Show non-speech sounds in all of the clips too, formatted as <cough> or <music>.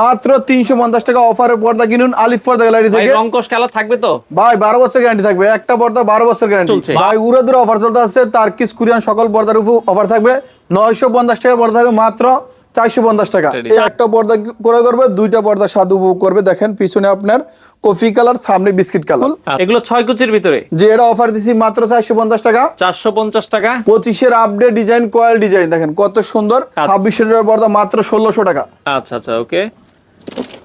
মাত্র তিনশো পঞ্চাশ টাকা অফারের পর্দা কিনুন আলিফ পর্দা গ্যালারি থেকে। রঙ্কশ কালার থাকবে তো? ভাই বারো বছর গ্যারান্টি থাকবে একটা পর্দা বারো বছর গ্যারান্টি চলছে। ভাই উড়ে দূরে অফার চলতে আছে তার্কিস কুরিয়ান সকল পর্দার উপর অফার থাকবে। নয়শো পঞ্চাশ টাকা পর্দা থাকবে মাত্র চারশো পঞ্চাশ টাকা। একটা পর্দা করে করবে? দুইটা পর্দা স্বাদ উপভোগ করবে। দেখেন পিছনে আপনার কফি কালার সামনে বিস্কিট কালার এগুলো ছয় কুচির ভিতরে? যে এটা অফার দিছি মাত্র চারশো পঞ্চাশ টাকা। চারশো পঞ্চাশ টাকা? পঁচিশের আপডেট ডিজাইন কয়েল ডিজাইন দেখেন কত সুন্দর। ছাব্বিশশো টাকার পর্দা মাত্র ষোলোশো টাকা। আচ্ছা আচ্ছা ওকে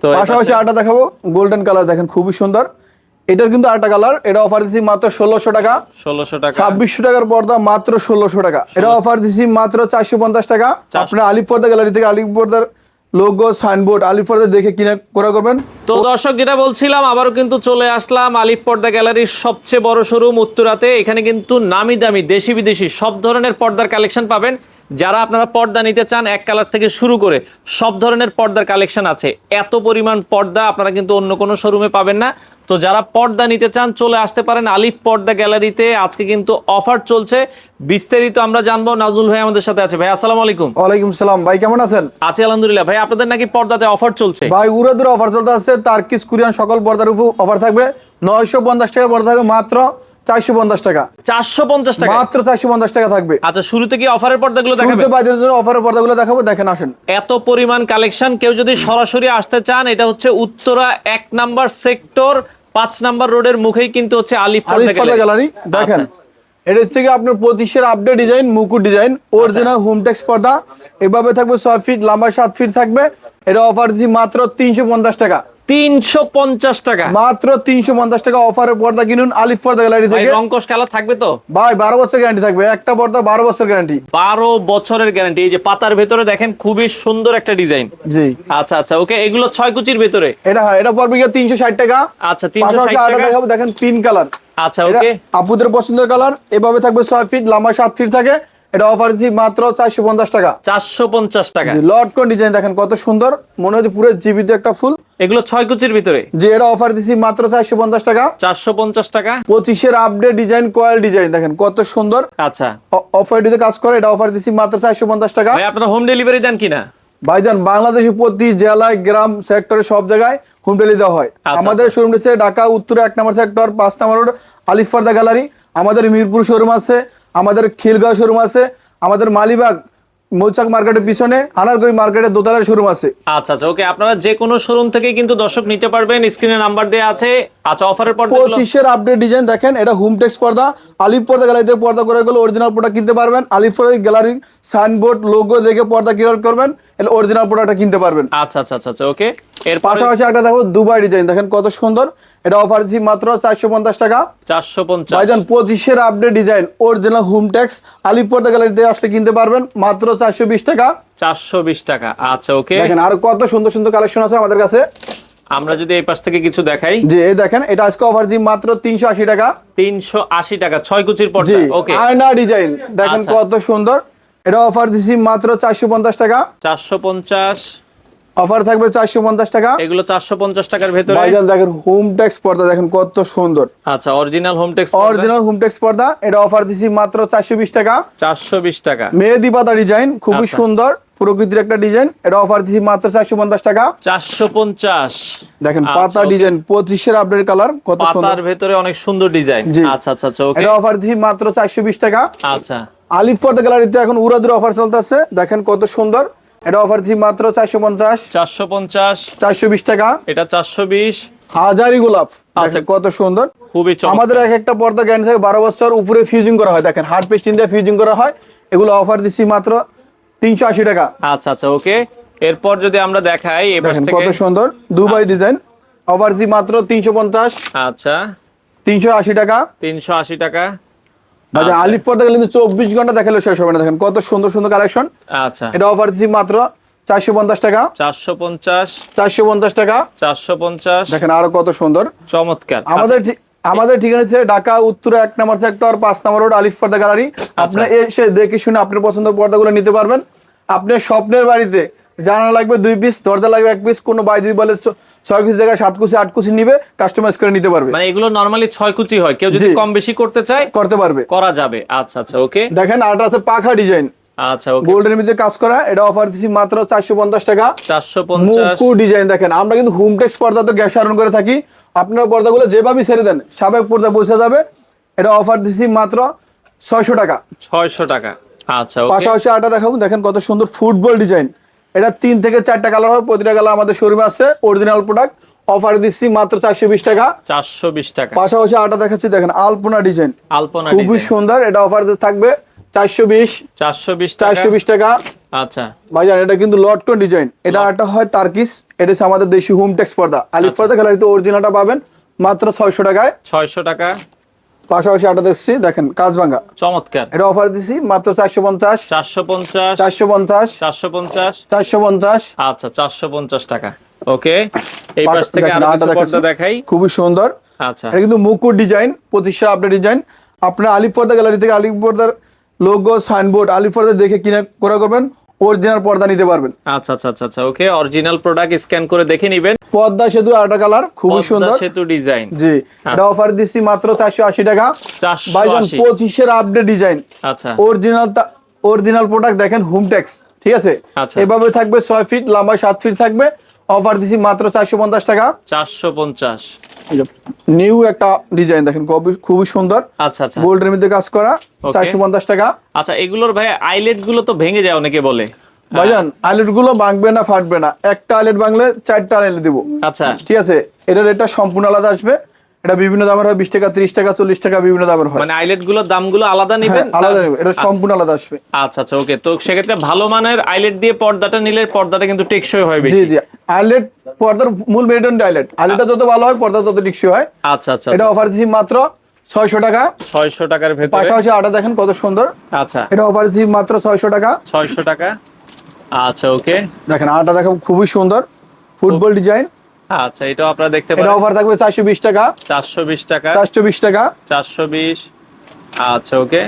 তো পাশাপাশি আটা দেখাবো। গোল্ডেন কালার দেখেন খুবই সুন্দর। এটার কিন্তু কালার এটা অফার দিচ্ছি মাত্র ষোলোশো টাকা। ষোলোশো টাকা। ছাব্বিশশো টাকার পর্দা মাত্র ষোলোশো টাকা। এটা অফার দিচ্ছি মাত্র চারশো পঞ্চাশ টাকা। আপনার পর্দা গ্যালারি থেকে আলিফ পর্দার লোগো সাইনবোর্ড আলিফ পর্দা দেখে কিনে করে করবেন। তো দর্শক যেটা বলছিলাম আবারও কিন্তু চলে আসলাম আলিফ পর্দা গ্যালারির সবচেয়ে বড় শোরুম উত্তরাতে। এখানে কিন্তু নামি দামি দেশি বিদেশি সব ধরনের পর্দার কালেকশন পাবেন। যারা আপনারা পর্দা নিতে চান এক কালার থেকে শুরু করে সব ধরনের পর্দার কালেকশন আছে। এত পরিমাণ পর্দা আপনারা কিন্তু অন্য কোনো শোরুমে পাবেন না। তো যারা পর্দা নিতে চান চলে আসতে পারেন আলিফ পর্দা গ্যালারিতে। আজকে কিন্তু অফার চলছে। বিস্তারিত আমরা জানব। নাজমুল ভাই আমাদের সাথে আছে। ভাই আসসালামু আলাইকুম। ওয়ালাইকুম সালাম। ভাই কেমন আছেন? আছি আলহামদুলিল্লাহ। ভাই আপনাদের নাকি পর্দাতে অফার চলছে? ভাই উড়ে দূরে অফার চলতে আছে তার্কিস কুরিয়ান সকল পর্দার উপর অফার থাকবে। নয়শো পঞ্চাশ টাকা পর্দা থাকবে। মাত্র চারশো পঞ্চাশ টাকা। চারশো পঞ্চাশ টাকা মাত্র চারশো পঞ্চাশ টাকা থাকবে। আচ্ছা শুরুতে কি অফারের পর্দাগুলো শুরুতে বাজারের জন্য অফারের পর্দাগুলো দেখাবো দেখেন আসেন। এত পরিমাণ কালেকশন কেউ যদি সরাসরি আসতে চান এটা হচ্ছে উত্তরা এক নাম্বার সেক্টর পাঁচ নাম্বার রোডের মুখেই কিন্তু হচ্ছে আলিফ গ্যালারি। গ্যালারি দেখেন। এটা থেকে আপনার পঁচিশের আপডেট ডিজাইন মুকুট ডিজাইন অরিজিনাল হোমটেক্স পর্দা। এভাবে থাকবে ছয় ফিট লম্বা সাত ফিট থাকবে। এটা অফার দিচ্ছি মাত্র তিনশো পঞ্চাশ টাকা। তিনশো পঞ্চাশ টাকা। মাত্র তিনশো পঞ্চাশ টাকা অফারের পর্দা কিনুন আলিফ পর্দা গ্যালারি ভাই থেকে। রঙ্কশ কালার থাকবে তো? ভাই বারো বছর গ্যারান্টি থাকবে। একটা পর্দা বারো বছর গ্যারান্টি। বারো বছরের গ্যারান্টি। এই যে পাতার ভেতরে দেখেন খুবই সুন্দর একটা ডিজাইন। জি। আচ্ছা আচ্ছা ওকে এগুলো ছয় কুচির ভেতরে? এটা হ্যাঁ এটা পড়বে গিয়ে তিনশো ষাট টাকা। আচ্ছা তিনশো ষাট টাকা। দেখেন তিন কালার আচ্ছা ওকে। আপুদের পছন্দের কালার এভাবে থাকবে ছয় ফিট লম্বা সাত ফিট থাকে। এটা অফার দিচ্ছি মাত্র চারশো পঞ্চাশ টাকা। চারশো পঞ্চাশ টাকা। লট কোন ডিজাইন দেখেন কত সুন্দর। মনে হচ্ছে পুরো জীবিত একটা ফুল। এগুলো ছয় কুচির ভিতরে। যে এটা অফার দিছি মাত্র চারশো পঞ্চাশ টাকা। চারশো পঞ্চাশ টাকা। পঁচিশের আপডেট ডিজাইন কয়েল ডিজাইন দেখেন কত সুন্দর। আচ্ছা। অফার ডিতে কাজ করে এটা অফার দিছি মাত্র চারশো পঞ্চাশ টাকা। আপনারা হোম ডেলিভারি দেন কিনা? ভাইজান বাংলাদেশে প্রতি জেলায় গ্রাম সেক্টরে সব জায়গায় হোম ডেলিভারি দেওয়া হয়। আচ্ছা, আমাদের শোরুম রয়েছে ঢাকা উত্তরে এক নম্বর সেক্টর পাঁচ নম্বর রোড আলিফার্দা গ্যালারি আমাদের মিরপুর শোরুম আছে। আমাদের খিলগাঁও শোরুম আছে আমাদের মালিবাগ মৌচাক মার্কেটের পিছনে আনারগঞ্জ মার্কেটের দোতলার শোরুম আছে। আচ্ছা আচ্ছা ওকে আপনারা যে কোনো শোরুম থেকে কিন্তু দর্শক নিতে পারবেন। স্ক্রিনে নাম্বার দেওয়া আছে। আচ্ছা অফারের পর পঁচিশের আপডেট ডিজাইন দেখেন এটা হোমটেক্স পর্দা আলিফ পর্দা গ্যালারিতে পর্দা করে গেলে অরিজিনাল প্রোডাক্ট কিনতে পারবেন। আলিফ পর্দা গ্যালারি সাইনবোর্ড লোগো দেখে পর্দা ক্লিয়ার করবেন এটা অরিজিনাল প্রোডাক্টটা কিনতে পারবেন। আচ্ছা আচ্ছা আচ্ছা আচ্ছা ওকে। এর পাশাপাশি একটা দেখো দুবাই ডিজাইন দেখেন কত সুন্দর। এটা অফার দিচ্ছি মাত্র চারশো পঞ্চাশ টাকা। চারশো পঞ্চাশ। ভাইজান পঁচিশের আপডেট ডিজাইন অরিজিনাল হোমটেক্স আলিফ পর্দা গ্যালারিতে আসলে কিনতে পারবেন। মাত্র চারশো বিশ টাকা। চারশো বিশ টাকা। আচ্ছা ওকে। দেখেন আর কত সুন্দর সুন্দর কালেকশন আছে আমাদের কাছে। আমরা যদি এই পাশ থেকে কিছু দেখাই। যে দেখেন এটা আজকে অফার দিই মাত্র তিনশো আশি টাকা। তিনশো আশি টাকা ছয় কুচির পর্দা। ওকে। আয়না ডিজাইন। দেখেন আচ্ছা। কত সুন্দর। এটা অফার দিছি মাত্র চারশো পঞ্চাশ টাকা। চারশো পঞ্চাশ। অফার থাকবে চারশো পঞ্চাশ টাকা। এগুলো চারশো পঞ্চাশ টাকার ভেতরে ভাইজান দেখেন হোম টেক্স পর্দা দেখেন কত সুন্দর। আচ্ছা original Hometex original Hometex পর্দা এটা অফার দিছি মাত্র চারশো বিশ টাকা। চারশো বিশ টাকা। মেহেদি পাতা ডিজাইন খুবই আচ্ছা। সুন্দর প্রকৃতির একটা ডিজাইন এটা অফার দিছি মাত্র চারশো পঞ্চাশ টাকা। চারশো পঞ্চাশ। দেখেন আচ্ছা, পাতা ডিজাইন পঁচিশের আপডেট কালার কত সুন্দর। ভেতরে অনেক সুন্দর ডিজাইন আচ্ছা আচ্ছা আচ্ছা এটা অফার দিছি মাত্র চারশো বিশ টাকা। আচ্ছা। আলিফ পর্দা গ্যালারিতে এখন উড়াদুর অফার চলতেছে দেখেন কত সুন্দর। এটা অফার দিছি মাত্র চারশো পঞ্চাশ। চারশো পঞ্চাশ। চারশো বিশ টাকা। এটা চারশো বিশ। হাজারি গোলাপ। আচ্ছা। কত সুন্দর। খুবই। আমাদের এক একটা পর্দা গ্যারান্টি থাকে বারো বছর উপরে ফিউজিং করা হয়। দেখেন হার্ড পেস্টিং দিয়ে ফিউজিং করা হয়। এগুলো অফার দিচ্ছি মাত্র তিনশো আশি টাকা। আচ্ছা আচ্ছা ওকে। এরপর যদি আমরা দেখাই কত সুন্দর। দুবাই ডিজাইন অফার দিচ্ছি মাত্র তিনশো পঞ্চাশ। আচ্ছা। তিনশো আশি টাকা। তিনশো আশি টাকা। বাজার আচ্ছা। আলিফ পর্দা কিন্তু চব্বিশ ঘণ্টা দেখালে শেষ হবে না দেখেন কত সুন্দর সুন্দর কালেকশন। আচ্ছা। এটা অফার দিচ্ছি মাত্র চারশো পঞ্চাশ টাকা। চারশো পঞ্চাশ। চারশো পঞ্চাশ টাকা। চারশো পঞ্চাশ। দেখেন আরও কত সুন্দর। চমৎকার। আমাদের ঠিক- আমাদের ঠিকানা হচ্ছে ঢাকা উত্তর এক নম্বর সেক্টর পাঁচ নম্বর রোড আলিফ পর্দা গ্যালারি। আপনি এসে দেখে শুনে আপনার পছন্দের পর্দাগুলো নিতে পারবেন। আপনার স্বপ্নের বাড়িতে জানালা লাগবে দুই পিস দরজা লাগবে এক পিস কোনো বাই যদি বলে ছয় কুচি জায়গায় সাত কুচি আট কুচি নিবে কাস্টমাইজ করে নিতে পারবে। মানে এগুলো নরমালি ছয় কুচি হয়। কেউ যদি কম বেশি করতে চায় করতে পারবে। করা যাবে। আচ্ছা আচ্ছা ওকে দেখেন আরটা আছে পাখা ডিজাইন আচ্ছা ওকে গোল্ডের মধ্যে কাজ করা এটা অফার মাত্র চারশো পঞ্চাশ টাকা। মুকু ডিজাইন দেখেন আমরা কিন্তু হোমটেক্স পর্দা তো গ্যাস করে থাকি। আপনার পর্দাগুলো যেভাবে ছেড়ে দেন সাবেক পর্দা যাবে। এটা অফার মাত্র ছয়শো টাকা। ছয়শো টাকা। আচ্ছা ওকে পাশাপাশি আটা দেখাবো দেখেন কত সুন্দর ফুটবল ডিজাইন এটা তিন থেকে চারটা কালার হয় প্রতিটা কালার আমাদের শোরুমে আছে। অরিজিনাল প্রোডাক্ট অফার দিচ্ছি মাত্র চারশো বিশ টাকা। চারশো বিশ টাকা। পাশাপাশি আটা দেখাচ্ছি দেখেন আলপনা ডিজাইন আলপনা খুবই সুন্দর এটা অফার থাকবে চারশো বিশ। চারশো বিশ চারশো টাকা বিশ টাকা। আচ্ছা। ভাইজান এটা কিন্তু লটকন ডিজাইন এটা একটা হয় তার্কিস এটা হচ্ছে আমাদের দেশি হোম টেক্স পর্দা। আলিফ। পর্দা গ্যালারিতে অরিজিনালটা পাবেন মাত্র ছয়শো টাকায়। ছয়শো টাকা। পাশাপাশি আটা দেখছি দেখেন কাজভাঙ্গা চমৎকার। এটা অফার দিছি মাত্র চারশো পঞ্চাশ। চারশো পঞ্চাশ। চারশো পঞ্চাশ। চারশো পঞ্চাশ। চারশো পঞ্চাশ। আচ্ছা চারশো পঞ্চাশ টাকা। ওকে এই পাশ- থেকে আটা দেখাই। খুবই সুন্দর। আচ্ছা। এটা কিন্তু মুকুট ডিজাইন প্রতিষ্ঠা আপডেট ডিজাইন আপনার আলিফ পর্দা গ্যালারি থেকে আলিফ পর্দার লোগো সাইনবোর্ড আলিফ পর্দা দেখে কিনে করা করবেন অরিজিনাল পর্দা নিতে পারবেন। আচ্ছা আচ্ছা আচ্ছা আচ্ছা ওকে অরিজিনাল প্রোডাক্ট স্ক্যান করে দেখে নিবেন। পদ্মা সেতু আটা কালার খুবই সুন্দর। সেতু ডিজাইন জি এটা অফার দিচ্ছি মাত্র চারশো আশি টাকা। আশি। পঁচিশের আপডেট ডিজাইন আচ্ছা। অরিজিনাল অরিজিনাল প্রোডাক্ট দেখেন হোমটেক্স ঠিক আছে? আচ্ছা। এভাবে থাকবে ছয় ফিট লম্বা সাত ফিট থাকবে। অফার দিচ্ছি মাত্র চারশো পঞ্চাশ টাকা। চারশো পঞ্চাশ। নিউ একটা ডিজাইন দেখেন খুবই- খুবই সুন্দর। আচ্ছা আচ্ছা। গোল্ডের মধ্যে কাজ করা চারশো পঞ্চাশ টাকা। আচ্ছা এগুলোর ভাই আইলেটগুলো তো ভেঙে যায় অনেকে বলে। ভাইজান আইলেটগুলো ভাঙবে না ফাটবে না? একটা আইলেট ভাঙলে চারটা আইলেট দিব। আচ্ছা। ঠিক আছে? এটার রেটটা সম্পূর্ণ আলাদা আসবে। এটা বিভিন্ন দামের হয় বিশ টাকা ত্রিশ টাকা চল্লিশ টাকা বিভিন্ন দামের হয়। মানে আইলেটগুলোর দামগুলো আলাদা হ্যাঁ, নেবেন? আলাদা এটা সম্পূর্ণ আলাদা আসবে। আচ্ছা আচ্ছা ওকে। তো সেক্ষেত্রে ভালো মানের আইলেট দিয়ে পর্দাটা নিলে পর্দাটা কিন্তু টেকসই হয় জি জি। আইলেট পর্দার মূল মেরুদণ্ড আইলেট। আইলেটটা যত ভালো হয় পর্দা তত টিকসই হয়। আচ্ছা আচ্ছা এটা অফার দিচ্ছি মাত্র ছয়শো টাকা। ছয়শো টাকার ভেতরে? পাশাপাশি আটা দেখেন কত সুন্দর। আচ্ছা। এটা অফার দিচ্ছি মাত্র ছয়শো টাকা। ছয়শো টাকা। আচ্ছা ওকে। দেখেন আটা দেখো খুবই সুন্দর। Football design. আচ্ছা এটাও আপনারা দেখতে পারেন। এটা অফার থাকবে 420 টাকা। 420 টাকা। 420 টাকা। 420 আচ্ছা ওকে।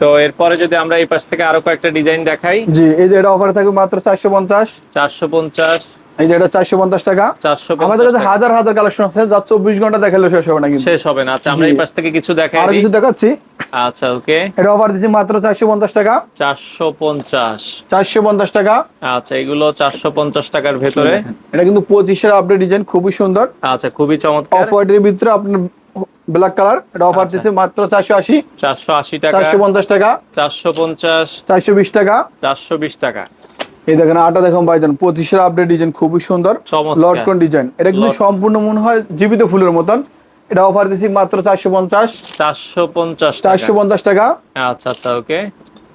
তো এরপরে যদি আমরা এই পাশ থেকে আরও কয়েকটা ডিজাইন দেখাই। জি এই যে এটা অফার থাকবে মাত্র 450 450 এটা চারশো পঞ্চাশ টাকা। চারশো আমাদের কাছে হাজার হাজার কালেকশন আছে যা চব্বিশ ঘণ্টা দেখালে শেষ হবে না শেষ হবে না। আচ্ছা আমরা এই পাশ থেকে কিছু দেখাই আরও কিছু দেখাচ্ছি। আচ্ছা ওকে। এটা অফার দিচ্ছি মাত্র চারশো পঞ্চাশ টাকা। চারশো পঞ্চাশ। চারশো পঞ্চাশ টাকা। আচ্ছা এগুলো চারশো পঞ্চাশ টাকার ভেতরে। এটা কিন্তু পঁচিশের আপডেট ডিজাইন খুবই সুন্দর। আচ্ছা খুবই চমৎকার। অফ হোয়াইটের ভিতরে আপনার ব্ল্যাক কালার এটা অফার দিচ্ছে মাত্র চারশো আশি। চারশো আশি টাকা। চারশো পঞ্চাশ টাকা। চারশো পঞ্চাশ। চারশো বিশ টাকা। চারশো বিশ টাকা। এই দেখেন আটা দেখুন ভাইজান পঁচিশের আপডেট ডিজাইন খুবই সুন্দর। লটকন ডিজাইন এটা কিন্তু সম্পূর্ণ মনে হয় জীবিত ফুলের মতন। এটা অফার মাত্র চারশো পঞ্চাশ। চারশো পঞ্চাশ চারশো পঞ্চাশ টাকা। আচ্ছা আচ্ছা ওকে।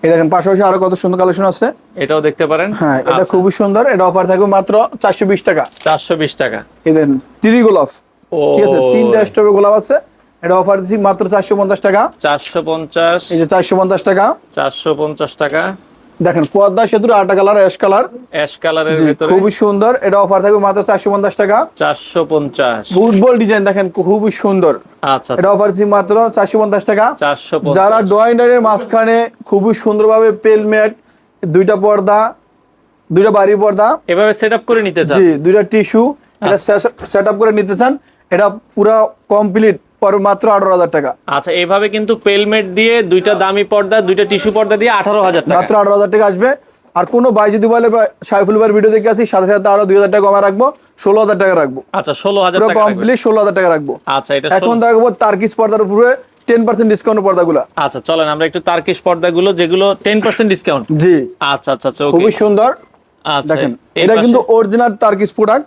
এই দেখেন পাশাপাশি আরও কত সুন্দর কালেকশন আছে। এটাও দেখতে পারেন। হ্যাঁ এটা আচ্ছা, খুবই সুন্দর। এটা অফার থাকবে মাত্র চারশো বিশ টাকা। চারশো বিশ টাকা। এই দেখেন তিরি গোলাপ। ঠিক আছে তিনটা স্টপে গোলাপ আছে। এটা অফার দিচ্ছি মাত্র চারশো পঞ্চাশ টাকা। চারশো পঞ্চাশ। এই যে চারশো পঞ্চাশ টাকা। চারশো পঞ্চাশ টাকা। দেখেন পদ্মা সেতুর আটা কালার অ্যাশ কালার অ্যাশ কালারের ভেতরে। খুবই সুন্দর। এটা অফার থাকবে মাত্র চারশো পঞ্চাশ টাকা। চারশো পঞ্চাশ। ফুটবল ডিজাইন দেখেন খুবই সুন্দর। আচ্ছা এটা অফার দিচ্ছি মাত্র চারশো পঞ্চাশ টাকা। চারশো যারা ড্রয়িংয়ের মাঝখানে খুবই সুন্দরভাবে পেলমেট দুইটা পর্দা দুইটা বাড়ি পর্দা। এভাবে সেট করে নিতে চান? জি দুইটা টিস্যু এটা সেট আপ করে নিতে চান। এটা পুরো কমপ্লিট পর মাত্র আঠারো হাজার টাকা। আচ্ছা এইভাবে কিন্তু পেলমেট দিয়ে দুইটা দামি পর্দা দুইটা টিস্যু পর্দা দিয়ে আঠারো হাজার টাকা। মাত্র আঠারো হাজার টাকা আসবে। আর কোনো ভাই যদি বলে সাইফুল ভাইয়ের ভিডিও দেখে আসি সাথে সাথে আরও দুই হাজার টাকা কমা রাখব ষোলো হাজার টাকা রাখব। আচ্ছা ষোলো হাজার পুরো কমপ্লিট ষোলো হাজার টাকা রাখব। আচ্ছা এটা এখন দেখব তার্কিস পর্দার উপরে টেন পার্সেন্ট ডিসকাউন্ট পর্দাগুলো। আচ্ছা চলেন আমরা একটু তার্কিশ পর্দাগুলো যেগুলো টেন পার্সেন্ট ডিসকাউন্ট জি। আচ্ছা আচ্ছা আচ্ছা খুবই সুন্দর। আচ্ছা দেখেন এটা কিন্তু অরিজিনাল টার্কিস প্রোডাক্ট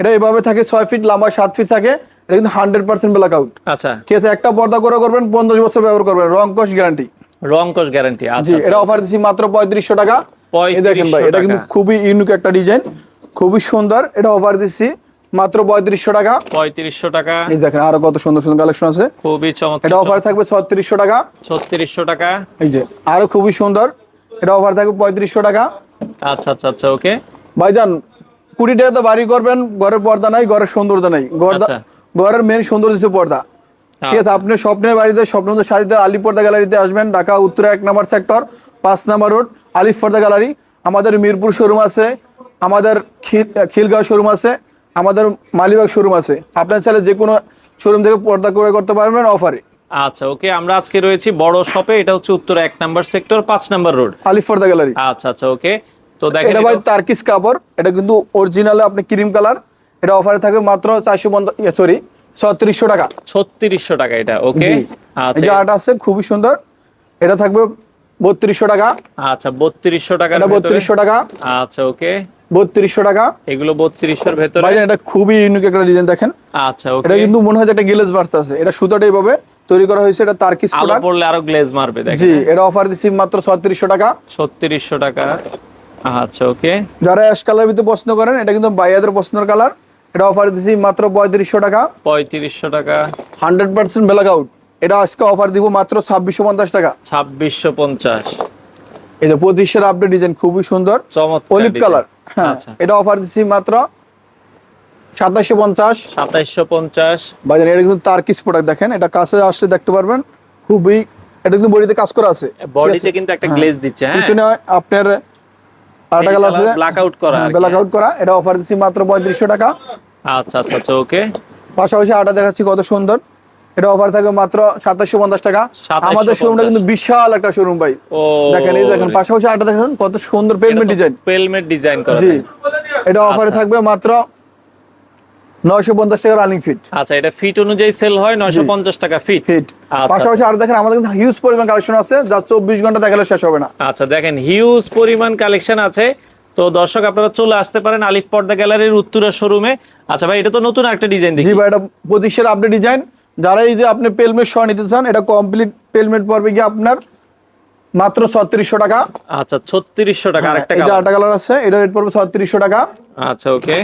এটা এভাবে থাকে ছয় ফিট লম্বা সাত ফিট থাকে। এটা কিন্তু হান্ড্রেড পার্সেন্ট ব্ল্যাক আউট আচ্ছা। ঠিক আছে একটা পর্দা করে করবেন পঞ্চাশ বছর ব্যবহার করবেন রং কস গ্যারান্টি রং কস গ্যারান্টি জি আচ্ছা। এটা অফার দিচ্ছি মাত্র পঁয়ত্রিশশো টাকা। দেখেন ভাই এটা কিন্তু খুবই ইউনিক একটা ডিজাইন খুবই সুন্দর। এটা অফার দিচ্ছি মাত্র পঁয়ত্রিশশো টাকা। পঁয়ত্রিশশো টাকা। এই দেখেন আরও কত সুন্দর সুন্দর কালেকশন আছে। খুবই চমৎকার। এটা অফার থাকবে ছত্রিশশো টাকা। ছত্রিশশো টাকা। এই যে আরও খুবই সুন্দর। এটা অফার থাকবে পঁয়ত্রিশশো টাকা। আচ্ছা আচ্ছা আচ্ছা ওকে। ভাইজান কুড়ি টাকা তো বাড়ি করবেন ঘরের পর্দা নাই ঘরের সৌন্দর্য নাই। আচ্ছা। ঘরের মেন সৌন্দর্য পর্দা। ঠিক আছে আপনি স্বপ্নের বাড়িতে স্বপ্ন সাজিতে আলিপ পর্দা গ্যালারিতে আসবেন ঢাকা উত্তরা এক নম্বর সেক্টর পাঁচ নম্বর রোড আলিফ পর্দা গ্যালারি আমাদের মিরপুর শোরুম আছে আমাদের খিলগাঁও শোরুম আছে আমাদের মালিবাগ শোরুম আছে। আপনার চাইলে যে কোনো শোরুম থেকে পর্দা করে করতে পারবেন অফারে আচ্ছা ওকে আমরা আজকে রয়েছি বড় শপে এটা হচ্ছে উত্তর এক নাম্বার সেক্টর পাঁচ নাম্বার রোড আলিফ ফর্দা গ্যালারি আচ্ছা আচ্ছা ওকে। তো দেখেন এটা ভাই তার্কিস কাপড়। এটা কিন্তু অরিজিনালে আপনি ক্রিম কালার এটা অফারে থাকবে মাত্র চারশো পঞ্চাশ সরি ছত্রিশশো টাকা। ছত্রিশশো টাকা এটা ওকে। আচ্ছা যে আছে খুবই সুন্দর। এটা থাকবে বত্রিশশো টাকা। আচ্ছা বত্রিশশো টাকা এটা বত্রিশশো টাকা। আচ্ছা ওকে বত্রিশশো টাকা। এগুলো বত্রিশশোর ভেতরে? ভাই এটা খুবই ইউনিক একটা ডিজাইন দেখেন। আচ্ছা এটা কিন্তু মনে হয় একটা গিলেজ বার্স আছে। এটা সুতাটা এইভাবে তৈরি করা হয়েছে এটা তার্কিস প্রোডাক্ট পড়লে আরও গ্লেজ মারবে জি এটা অফার দিচ্ছি মাত্র ছত্রিশশো টাকা। ছত্রিশশো টাকা। আচ্ছা ওকে যারা অ্যাশ কালার ভিতরে পছন্দ করেন এটা কিন্তু বাইয়াদের পছন্দের কালার এটা অফার দিচ্ছি মাত্র পঁয়ত্রিশশো টাকা। পঁয়ত্রিশশো টাকা। হান্ড্রেড পার্সেন্ট ব্ল্যাক আউট এটা আজকে অফার দিব মাত্র ছাব্বিশশো পঞ্চাশ টাকা। ছাব্বিশশো পঞ্চাশ। এই যে পঁচিশের আপডেট ডিজাইন খুবই সুন্দর। অলিভ কালার হ্যাঁ আচ্ছা। এটা অফার দিচ্ছি মাত্র সাতাশশো পঞ্চাশ। সাতাইশশো পঞ্চাশ। বাজার এটা কিন্তু তার্কিস প্রোডাক্ট দেখেন এটা কাছে আসলে দেখতে পারবেন। খুবই এটা কিন্তু বডিতে কাজ করা আছে। বডিতে কিন্তু একটা গ্লেজ দিচ্ছে হ্যাঁ। আপনার আটা কালার আছে ব্ল্যাক আউট করা ব্ল্যাক আউট করা। এটা অফার দিচ্ছি মাত্র পঁয়ত্রিশশো টাকা। আচ্ছা আচ্ছা আচ্ছা ওকে পাশাপাশি আটা দেখাচ্ছি কত সুন্দর। এটা অফার থাকবে মাত্র সাতাশশো পঞ্চাশ টাকা। আমাদের শোরুমটা কিন্তু বিশাল একটা শোরুম ভাই। দেখেন এই দেখেন পাশাপাশি আটা দেখেন কত সুন্দর পেলমেট ডিজাইন পেলমেট ডিজাইন করা জি। এটা অফারে আচ্ছা। থাকবে মাত্র নয়শো পঞ্চাশ টাকা রানিং ফিট আচ্ছা এটা ফিট অনুযায়ী সেল হয় নয়শো পঞ্চাশ টাকা ফিট ফিট আচ্ছা। পাশাপাশি আরও দেখেন আমাদের কিন্তু হিউজ পরিমাণ কালেকশন আছে যা চব্বিশ ঘণ্টা দেখালে শেষ হবে না। আচ্ছা দেখেন হিউজ পরিমাণ কালেকশন আছে। তো দর্শক আপনারা চলে আসতে পারেন আলিফ পর্দা গ্যালারির উত্তরা শোরুমে আচ্ছা ভাই এটা তো নতুন একটা ডিজাইন জি ভাই এটা পঁচিশের আপডেট ডিজাইন যারা এই যে আপনি পেলমেট সহ নিতে চান এটা কমপ্লিট পেলমেট পড়বে গিয়ে আপনার মাত্র ছত্রিশশো টাকা। আচ্ছা ছত্রিশশো টাকা আরেকটা এই আটা কালার আছে এটা রেট পড়বে ছত্রিশশো টাকা। আচ্ছা ওকে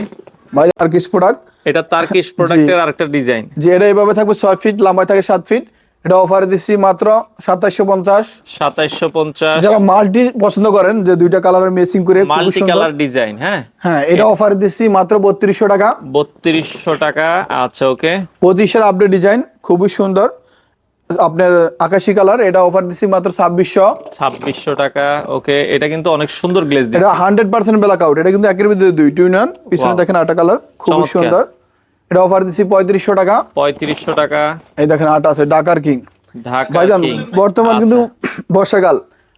ভাই আর প্রোডাক্ট এটা তার্কিশ প্রোডাক্টের আরেকটা ডিজাইন যে এটা এভাবে থাকবে ছয় ফিট লম্বায় থাকে সাত ফিট এটা অফারে দিচ্ছি মাত্র সাতাশশো পঞ্চাশ। সাতাইশশো পঞ্চাশ। যারা মাল্টি পছন্দ করেন যে দুইটা কালারের মেসিং করে মাল্টি কালার ডিজাইন হ্যাঁ? হ্যাঁ এটা অফারে দিচ্ছি মাত্র বত্রিশশো টাকা। বত্রিশশো টাকা আচ্ছা ওকে পঁচিশের আপডেট ডিজাইন খুবই সুন্দর। আপনার আকাশি কালার এটা অফার দিচ্ছি মাত্র ছাব্বিশশো। ছাব্বিশশো টাকা ওকে এটা কিন্তু অনেক সুন্দর গ্লেজ এটা হান্ড্রেড পার্সেন্ট ব্ল্যাক আউট এটা কিন্তু একের ভিতরে দুই টু ইন পিছনে দেখেন আটা কালার চমৎকার। সুন্দর। এটা অফার দিচ্ছি পঁয়ত্রিশশো টাকা। পঁয়ত্রিশশো টাকা। এই দেখেন আটা আছে ডাকার কিং ভাইজান বর্তমান কিন্তু <clears throat> বর্ষাকাল।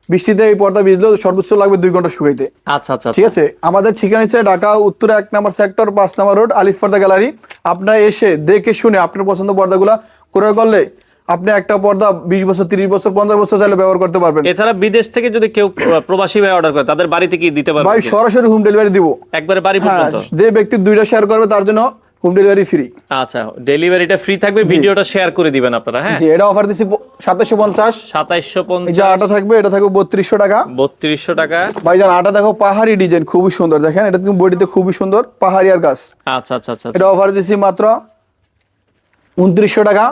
বৃষ্টিতে এই পর্দা ভিজলেও সর্বোচ্চ লাগবে দুই ঘণ্টা শুকাইতে। আচ্ছা আচ্ছা ঠিক আছে? আমাদের ঠিকানা হচ্ছে ঢাকা উত্তর এক নম্বর সেক্টর পাঁচ নম্বর রোড আলিফ পর্দা গ্যালারি আপনারা এসে দেখে শুনে আপনার পছন্দ পর্দাগুলা ক্রয় করলে আপনি একটা পর্দা বিশ বছর তিরিশ বছর পঞ্চাশ বছর চাইলে ব্যবহার করতে পারবেন। এছাড়া বিদেশ থেকে যদি কেউ প্রবাসী ভাই অর্ডার করে তাদের বাড়িতে কি দিতে পারবে ভাই সরাসরি হোম ডেলিভারি দিব। একবারে বাড়ি হ্যাঁ পর্যন্ত? যে ব্যক্তি দুইটা শেয়ার করবে তার জন্য হোম ডেলিভারি ফ্রি আচ্ছা ডেলিভারিটা ফ্রি থাকবে ভিডিওটা শেয়ার করে দিবেন আপনারা হ্যাঁ? জি এটা অফার পঞ্চাশ। সাতাইশশো এই যে আটা থাকবে এটা থাকবে বত্রিশশো টাকা। বত্রিশশো টাকা। ভাইজান আটা দেখো পাহাড়ি ডিজাইন খুবই সুন্দর দেখেন? এটা কিন্তু বডিতে খুবই সুন্দর পাহাড়ি আর গাছ। আচ্ছা আচ্ছা আচ্ছা এটা অফার দিচ্ছি মাত্র উনত্রিশশো টাকা।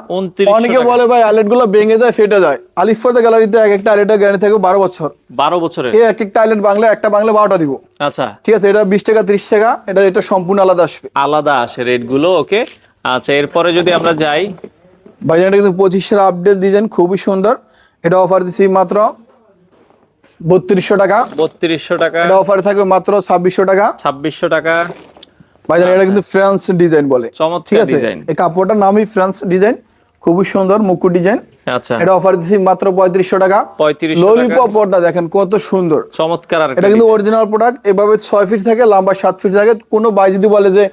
অনেকে বলে ভাই আইলেটগুলো ভেঙে যায় ফেটে যায়। আলিফ গ্যালারিতে এক একটা আইলেটের গ্যারান্টি থাকবে বারো বছর। বারো বছরের। এই এক একটা আইলেট বাংলা একটা বাংলা বারোটা দিব। আচ্ছা। ঠিক আছে এটা বিশ টাকা ত্রিশ টাকা এটা এটা সম্পূর্ণ আলাদা আসবে। আলাদা আসে রেটগুলো ওকে আচ্ছা এরপরে যদি আমরা যাই। ভাইজান এটা কিন্তু পঁচিশের আপডেট ডিজাইন খুবই সুন্দর। এটা অফার দিচ্ছি মাত্র বত্রিশশো টাকা। বত্রিশশো টাকা। এটা অফারে থাকবে মাত্র ছাব্বিশশো টাকা। ছাব্বিশশো টাকা। ভাইজান এটা কিন্তু ফ্রান্স ডিজাইন বলে। ঠিক আছে? এই কাপড়টার নামই ফ্রান্স ডিজাইন। খুবই সুন্দর মুকুট ডিজাইন। আচ্ছা। এটা অফার দিচ্ছি মাত্র পঁয়ত্রিশশো টাকা। ললিপপ পর্দা দেখেন কত সুন্দর। চমৎকার এটা কিন্তু অরিজিনাল প্রোডাক্ট এভাবে ছয় ফিট থাকে লম্বা সাত ফিট থাকে। কোনো ভাই যদি বলে যে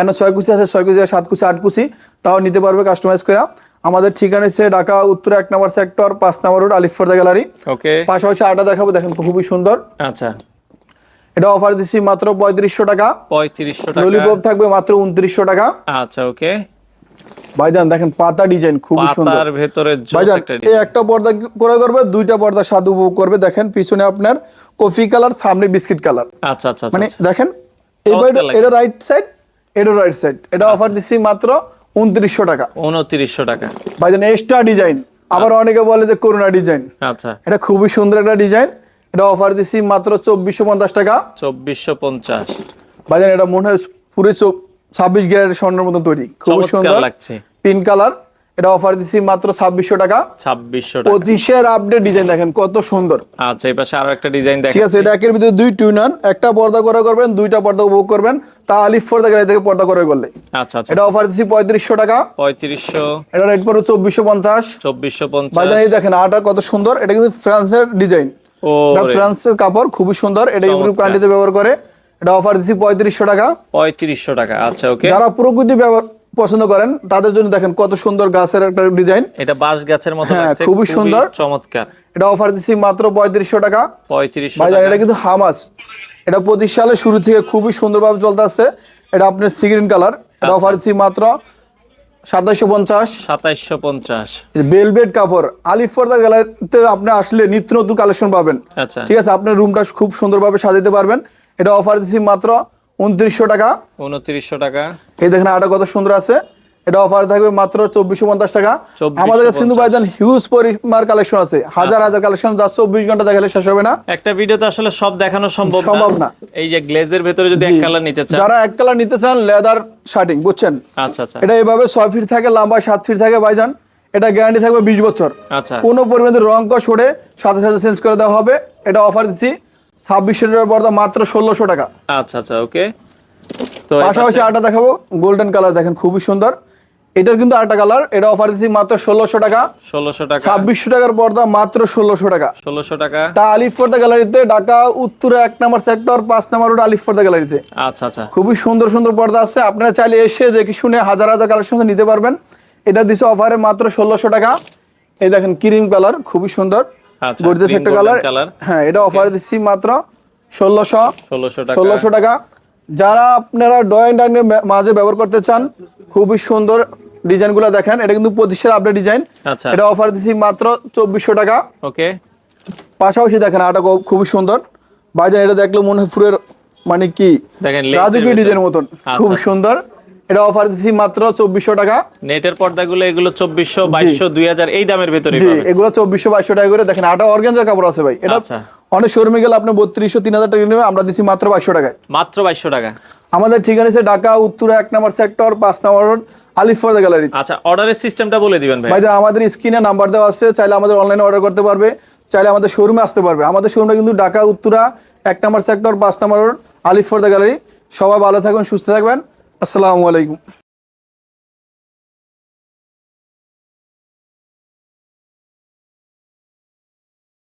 এনা ছয় কুচি আছে? ছয় কুচি সাত কুচি আট কুচি? তাও নিতে পারবে কাস্টমাইজ করে আমাদের ঠিকানা হচ্ছে ঢাকা উত্তর এক নম্বর সেক্টর পাঁচ নম্বর রোড আলিফ ফর্দা গ্যালারি পাশাপাশি আটা দেখাবো দেখেন খুবই সুন্দর। আচ্ছা। এটা অফার দিচ্ছি মাত্র পঁয়ত্রিশশো টাকা। পঁয়ত্রিশশো টাকা। ললিপপ থাকবে মাত্র উনত্রিশশো টাকা। আচ্ছা ওকে ভাইজান দেখেন পাতা ডিজাইন খুবই সুন্দর। ভেতরে ভাইজান এই একটা পর্দা করে করবে? দুইটা পর্দা স্বাদ উপভোগ করবে। দেখেন পিছনে আপনার কফি কালার সামনে বিস্কিট কালার আচ্ছা আচ্ছা মানে আচ্ছা। দেখেন এবার। এটা রাইট সাইড এটা রাইট সাইড এটা অফার দিচ্ছি মাত্র উনত্রিশশো টাকা। উনত্রিশশো টাকা। ভাইজান এক্সট্রা ডিজাইন আবার অনেকে বলে যে করোনা ডিজাইন আচ্ছা। এটা খুবই সুন্দর একটা ডিজাইন এটা অফার দিচ্ছি মাত্র চব্বিশশো পঞ্চাশ টাকা। চব্বিশশো পঞ্চাশ। ভাইজান এটা মনে হয় পুরো ছাব্বিশ গ্যারের স্বর্ণের মতো তৈরি। খুবই সুন্দর। লাগছে। Pink colour. এটা অফার দিচ্ছি মাত্র ছাব্বিশশো টাকা। ছাব্বিশশো টাকা। পঁচিশের আপডেট ডিজাইন দেখেন কত সুন্দর। আচ্ছা এই পাশে আরও একটা ডিজাইন ঠিক আছে এটা একের ভিতরে দুই টুইনান একটা পর্দা করে করবেন দুইটা পর্দা উপভোগ করবেন। তা আলিফ পর্দা গাড়ি থেকে পর্দা করে করলে। আচ্ছা আচ্ছা। এটা অফার দিচ্ছি পঁয়ত্রিশশো টাকা। পঁয়ত্রিশশো। এটা রেট পড়বে চব্বিশশো পঞ্চাশ। চব্বিশশো পঞ্চাশ। দেখেন আটা কত সুন্দর। এটা কিন্তু ফ্রান্সের ডিজাইন ফ্রান্সের কাপড় খুবই সুন্দর। এটা ইউরোপ কান্ট্রিতে ব্যবহার করে। এটা অফার দিচ্ছি পঁয়ত্রিশশো টাকা। পঁয়ত্রিশশো টাকা আচ্ছা ওকে যারা প্রকৃতি ব্যবহার পছন্দ করেন তাদের জন্য দেখেন কত সুন্দর গাছের একটা ডিজাইন এটা বাঁশ গাছের মতো হ্যাঁ, খুবই সুন্দর। চমৎকার। এটা অফার দিচ্ছি মাত্র পঁয়ত্রিশশো টাকা। পঁয়ত্রিশশো এটা কিন্তু হামাস। এটা পঁচিশ সালের শুরু থেকে খুবই সুন্দরভাবে চলতে আসছে। এটা আপনার সিগ্রিন কালার এটা আচ্ছা। অফার দিচ্ছি মাত্র সাতাইশশো পঞ্চাশ। সাতাইশশো পঞ্চাশ। কাপড়। আলিফ পর্দা গ্যালারিতে আপনি আসলে নিত্য নতুন কালেকশন পাবেন। আচ্ছা। ঠিক আছে আপনার রুমটা খুব সুন্দরভাবে সাজাতে পারবেন। এটা অফার দিচ্ছি মাত্র উনত্রিশশো টাকা। উনত্রিশশো টাকা। এই দেখেন আটা কত সুন্দর আছে। এটা অফার থাকবে মাত্র চব্বিশশো পঞ্চাশ টাকা। আমাদের কাছে কিন্তু ভাইজান হিউজ পরিমাণ কালেকশন আছে। হাজার হাজার কালেকশন যা চব্বিশ ঘণ্টা দেখালে শেষ হবে না। একটা ভিডিওতে আসলে সব দেখানো সম্ভব সম্ভব না। এই যে গ্লেজের ভেতরে যদি এক কালার নিতে চান। যারা এক কালার নিতে চান লেদার শার্টিং বুঝছেন? আচ্ছা আচ্ছা। এটা এভাবে ছয় ফিট থাকে লম্বা সাত ফিট থাকে ভাইজান। এটা গ্যারান্টি থাকবে বিশ বছর। আচ্ছা। কোনো পরিমাণে রং কষ সরে সাথে সাথে চেঞ্জ করে দেওয়া হবে। এটা অফার দিচ্ছি ছাব্বিশশো টাকার পর্দা মাত্র ষোলোশো টাকা। আচ্ছা আচ্ছা ওকে তো পাশাপাশি পাশে- আটা দেখাবো গোল্ডেন কালার দেখেন খুবই সুন্দর। এটার কিন্তু আরেকটা কালার। এটা অফার দিচ্ছি মাত্র ষোলোশো টাকা। ষোলোশো টাকা। ছাব্বিশশো টাকার পর্দা মাত্র ষোলোশো টাকা। ষোলোশো টাকা। তা আলিফ পর্দা গ্যালারিতে ঢাকা উত্তরে এক নম্বর সেক্টর পাঁচ নম্বর রোড আলিফ পর্দা গ্যালারিতে। আচ্ছা আচ্ছা। খুবই সুন্দর সুন্দর পর্দা আছে। আপনারা চাইলে এসে দেখে শুনে হাজার হাজার কালেকশন নিতে পারবেন। এটা দিচ্ছে অফারে মাত্র ষোলোশো টাকা। এই দেখেন ক্রিম কালার খুবই সুন্দর। আচ্ছা, গর্জিয়াস cream একটা কালার হ্যাঁ এটা অফার দিচ্ছি মাত্র ষোলোশো। ষোলোশো টাকা। যারা আপনারা ড্রয়িং ডাইনের মাঝে ব্যবহার করতে চান খুবই সুন্দর। ডিজাইনগুলো দেখেন এটা কিন্তু পঁচিশের আপডেট ডিজাইন আচ্ছা। এটা অফার দিচ্ছি মাত্র চব্বিশশো টাকা। ওকে। পাশাপাশি দেখেন আটা খুবই সুন্দর। বাজার এটা দেখলে মনে হয় ফুরের মানে কি দেখেন রাজকীয় ডিজাইন ডিজাইনের মতন। খুব সুন্দর। এটা অফার দিচ্ছি মাত্র চব্বিশশো টাকা। নেটের পর্দাগুলো এগুলো চব্বিশশো বাইশশো দুই হাজার এই দামের ভেতরে এগুলো চব্বিশশো বাইশশো টাকা করে দেখেন আটা অর্গেঞ্জার কাপড় আছে ভাই। এটা আচ্ছা। অনেক শোরুমে গেলে আপনি বত্রিশশো তিন হাজার টাকা নেবে আমরা দিচ্ছি মাত্র বাইশশো টাকায়। মাত্র বাইশশো টাকা। আমাদের ঠিকানা আছে ঢাকা উত্তর এক নম্বর সেক্টর পাঁচ নম্বর রোড আলিফ ফরদা গ্যালারি আচ্ছা অর্ডারের সিস্টেমটা বলে দিবেন ভাই আমাদের স্ক্রিনে নাম্বার দেওয়া আছে চাইলে আমাদের অনলাইনে অর্ডার করতে পারবে চাইলে আমাদের শোরুমে আসতে পারবে। আমাদের শোরুমটা কিন্তু ঢাকা উত্তরা এক নম্বর সেক্টর পাঁচ নম্বর রোড আলিফ ফরদা গ্যালারি সবাই ভালো থাকবেন সুস্থ থাকবেন। আসসালামু আলাইকুম।